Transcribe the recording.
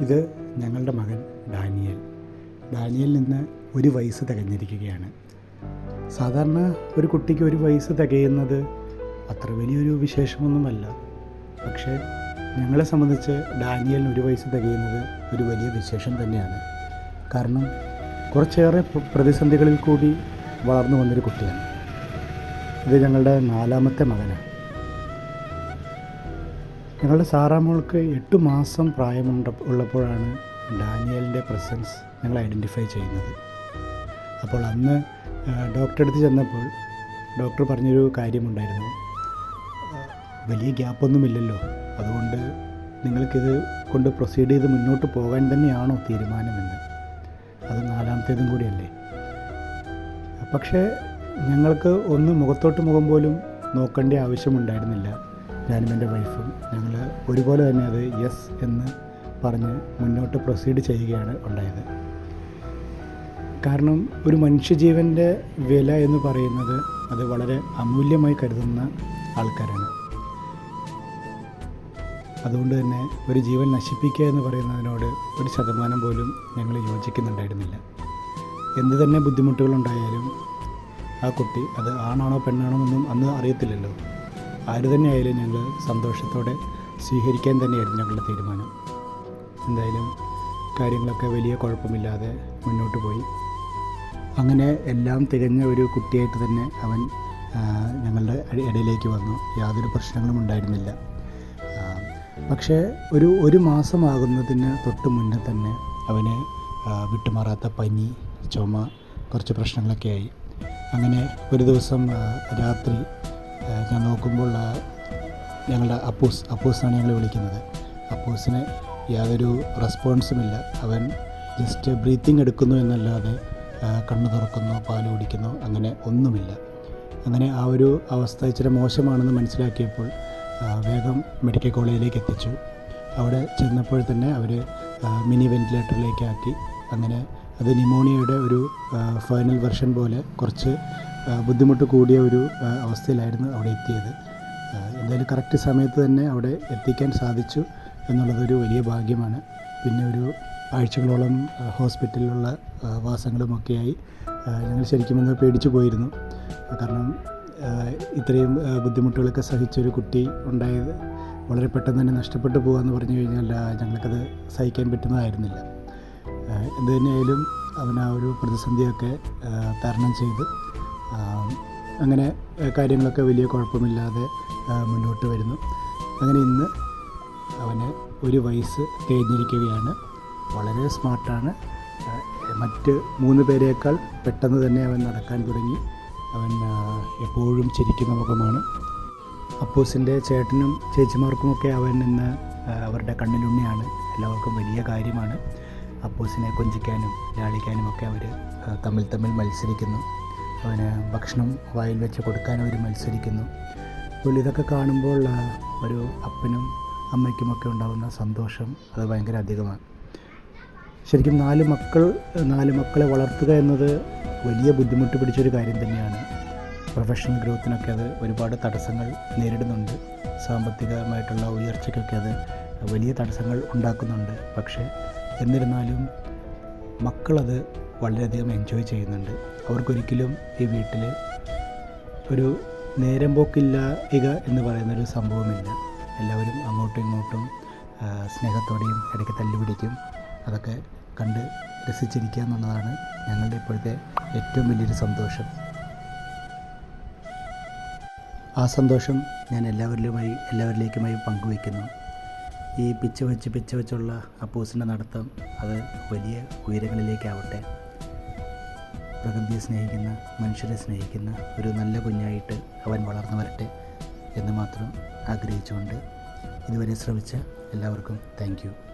ഇത് ഞങ്ങളുടെ മകൻ ഡാനിയൽ. ഡാനിയൽ നിന്ന് ഒരു വയസ്സ് തികഞ്ഞിരിക്കുകയാണ്. സാധാരണ ഒരു കുട്ടിക്ക് ഒരു വയസ്സ് തികയുന്നത് അത്ര വലിയൊരു വിശേഷമൊന്നുമല്ല. പക്ഷേ ഞങ്ങളെ സംബന്ധിച്ച് ഡാനിയലിന് ഒരു വയസ്സ് തികയുന്നത് ഒരു വലിയ വിശേഷം തന്നെയാണ്. കാരണം കുറച്ചേറെ പ്ര- പ്രതിസന്ധികളിൽ കൂടി വളർന്നു വന്നൊരു കുട്ടിയാണ്. ഇത് ഞങ്ങളുടെ നാലാമത്തെ മകനാണ്. ഞങ്ങളുടെ സാറാമോൾക്ക് എട്ട് മാസം പ്രായമുണ്ട ഉള്ളപ്പോഴാണ് ഡാനിയലിന്റെ പ്രസൻസ് ഞങ്ങൾ ഐഡന്റിഫൈ ചെയ്യുന്നത്. അപ്പോൾ അന്ന് ഡോക്ടറെ അടുത്ത് ചെന്നപ്പോൾ ഡോക്ടർ പറഞ്ഞൊരു കാര്യമുണ്ടായിരുന്നു. വലിയ ഗ്യാപ്പൊന്നുമില്ലല്ലോ. അതുകൊണ്ട് നിങ്ങൾക്കിത് കൊണ്ട് പ്രൊസീഡ് ചെയ്ത് മുന്നോട്ട് പോകാൻ തന്നെയാണോ തീരുമാനമെന്ന്. അത് നാലാമത്തേതും കൂടിയല്ലേ. പക്ഷേ ഞങ്ങൾക്ക് ഒന്ന് മുഖത്തോട്ട് മുഖം പോലും നോക്കേണ്ട ആവശ്യമുണ്ടായിരുന്നില്ല. ഞാനും എന്റെ വൈഫും ഞങ്ങൾ ഒരുപോലെ തന്നെ അത് യെസ് എന്ന് പറഞ്ഞ് മുന്നോട്ട് പ്രൊസീഡ് ചെയ്യുകയാണ് ഉണ്ടായത്. കാരണം ഒരു മനുഷ്യജീവന്റെ വില എന്ന് പറയുന്നത് അത് വളരെ അമൂല്യമായി കരുതുന്ന ആൾക്കാരാണ്. അതുകൊണ്ട് തന്നെ ഒരു ജീവൻ നശിപ്പിക്കുക എന്ന് പറയുന്നതിനോട് ഒരു ശതമാനം പോലും ഞങ്ങൾ യോജിക്കുന്നുണ്ടായിരുന്നില്ല. എന്ത് തന്നെ ബുദ്ധിമുട്ടുകളുണ്ടായാലും ആ കുട്ടി അത് ആണാണോ പെണ്ണാണോ എന്നും അന്ന് അറിയത്തില്ലല്ലോ. ആര് തന്നെയായാലും ഞങ്ങൾ സന്തോഷത്തോടെ സ്വീകരിക്കാൻ തന്നെയായിരുന്നു ഞങ്ങളുടെ തീരുമാനം. എന്തായാലും കാര്യങ്ങളൊക്കെ വലിയ കുഴപ്പമില്ലാതെ മുന്നോട്ട് പോയി. അങ്ങനെ എല്ലാം തികഞ്ഞ ഒരു കുട്ടിയായിട്ട് തന്നെ അവൻ ഞങ്ങളുടെ ഇടയിലേക്ക് വന്നു. യാതൊരു പ്രശ്നങ്ങളും ഉണ്ടായിരുന്നില്ല. പക്ഷേ ഒരു ഒരു മാസമാകുന്നതിന് തൊട്ട് മുന്നേ തന്നെ അവന് വിട്ടുമാറാത്ത പനി ചുമ കുറച്ച് പ്രശ്നങ്ങളൊക്കെ ആയി അങ്ങനെ ഒരു ദിവസം രാത്രി ഞാൻ നോക്കുമ്പോൾ ഞങ്ങളുടെ അപ്പൂസ് അപ്പൂസാണ് ഞങ്ങൾ വിളിക്കുന്നത്. അപ്പൂസിന് യാതൊരു റെസ്പോൺസുമില്ല. അവൻ ജസ്റ്റ് ബ്രീത്തിങ് എടുക്കുന്നു എന്നല്ലാതെ കണ്ണു തുറക്കുന്നു പാൽ കുടിക്കുന്നു അങ്ങനെ ഒന്നുമില്ല. അങ്ങനെ ആ ഒരു അവസ്ഥ ഇച്ചിരി മോശമാണെന്ന് മനസ്സിലാക്കിയപ്പോൾ വേഗം മെഡിക്കൽ കോളേജിലേക്ക് എത്തിച്ചു. അവിടെ ചെന്നപ്പോൾ തന്നെ അവർ മിനി വെന്റിലേറ്ററിലേക്ക് ആക്കി. അങ്ങനെ അത് ന്യൂമോണിയയുടെ ഒരു ഫൈനൽ വെർഷൻ പോലെ കുറച്ച് ബുദ്ധിമുട്ട് കൂടിയ ഒരു അവസ്ഥയിലായിരുന്നു അവിടെ എത്തിയത്. എന്തായാലും കറക്റ്റ് സമയത്ത് തന്നെ അവിടെ എത്തിക്കാൻ സാധിച്ചു എന്നുള്ളതൊരു വലിയ ഭാഗ്യമാണ്. പിന്നെ ഒരു ആഴ്ചകളോളം ഹോസ്പിറ്റലിലുള്ള വാസങ്ങളുമൊക്കെയായി ഞങ്ങൾ ശരിക്കും ഒന്ന് പേടിച്ചു പോയിരുന്നു. കാരണം ഇത്രയും ബുദ്ധിമുട്ടുകളൊക്കെ സഹിച്ചൊരു കുട്ടി ഉണ്ടായത് വളരെ പെട്ടെന്ന് തന്നെ നഷ്ടപ്പെട്ടു പോകാമെന്ന് പറഞ്ഞു കഴിഞ്ഞാൽ ഞങ്ങൾക്കത് സഹിക്കാൻ പറ്റുന്നതായിരുന്നില്ല. എന്തു തന്നെയായാലും അവൻ ആ ഒരു പ്രതിസന്ധിയൊക്കെ തരണം ചെയ്ത് അങ്ങനെ കാര്യങ്ങളൊക്കെ വലിയ കുഴപ്പമില്ലാതെ മുന്നോട്ട് വരുന്നു. അങ്ങനെ ഇന്ന് അവന് ഒരു വയസ്സ് തികഞ്ഞിരിക്കുകയാണ് വളരെ സ്മാർട്ടാണ്. മറ്റ് മൂന്ന് പേരേക്കാൾ പെട്ടെന്ന് തന്നെ അവൻ നടക്കാൻ തുടങ്ങി. അവൻ എപ്പോഴും ചിരിക്കുന്ന മുഖമാണ്. അപ്പൂസിന്റെ ചേട്ടനും ചേച്ചിമാർക്കുമൊക്കെ അവൻ ഇന്ന് അവരുടെ കണ്ണിലുണ്ണിയാണ്. എല്ലാവർക്കും വലിയ കാര്യമാണ്. അപ്പൂസിനെ കൊഞ്ചിക്കാനും ലാളിക്കാനും ഒക്കെ അവർ തമ്മിൽ തമ്മിൽ മത്സരിക്കുന്നു. അവന് ഭക്ഷണം വായിൽ വെച്ച് കൊടുക്കാൻ അവർ മത്സരിക്കുന്നു. അപ്പോൾ ഇതൊക്കെ കാണുമ്പോൾ ഒരു അപ്പനും അമ്മയ്ക്കുമൊക്കെ ഉണ്ടാകുന്ന സന്തോഷം അത് ഭയങ്കര അധികമാണ്. ശരിക്കും നാല് മക്കൾ നാല് മക്കളെ വളർത്തുക എന്നത് വലിയ ബുദ്ധിമുട്ട് പിടിച്ചൊരു കാര്യം തന്നെയാണ്. പ്രൊഫഷണൽ ഗ്രോത്തിനൊക്കെ അത് ഒരുപാട് തടസ്സങ്ങൾ നേരിടുന്നുണ്ട്. സാമ്പത്തികമായിട്ടുള്ള ഉയർച്ചയ്ക്കൊക്കെ അത് വലിയ തടസ്സങ്ങൾ ഉണ്ടാക്കുന്നുണ്ട്. പക്ഷേ എന്നിരുന്നാലും മക്കളത് വളരെയധികം എൻജോയ് ചെയ്യുന്നുണ്ട്. അവർക്കൊരിക്കലും ഈ വീട്ടിൽ ഒരു നേരം പോക്കില്ലായിക എന്ന് പറയുന്നൊരു സംഭവമില്ല. എല്ലാവരും അങ്ങോട്ടും ഇങ്ങോട്ടും സ്നേഹത്തോടെയും ഇടയ്ക്ക് തല്ലുപിടിക്കും. അതൊക്കെ കണ്ട് രസിച്ചിരിക്കുക എന്നുള്ളതാണ് ഞങ്ങളുടെ ഇപ്പോഴത്തെ ഏറ്റവും വലിയൊരു സന്തോഷം. ആ സന്തോഷം ഞാൻ എല്ലാവരിലുമായി എല്ലാവരിലേക്കുമായി പങ്കുവയ്ക്കുന്നു. ഈ പിച്ച വെച്ച് പിച്ച വെച്ചുള്ള അപ്പൂസിന്റെ നടത്തം അത് വലിയ ഉയരങ്ങളിലേക്കാവട്ടെ. പ്രകൃതിയെ സ്നേഹിക്കുന്ന മനുഷ്യരെ സ്നേഹിക്കുന്ന ഒരു നല്ല കുഞ്ഞായിട്ട് അവൻ വളർന്നു വരട്ടെ എന്ന് മാത്രം ആഗ്രഹിച്ചുകൊണ്ട് ഇതുവരെ ശ്രമിച്ച എല്ലാവർക്കും താങ്ക്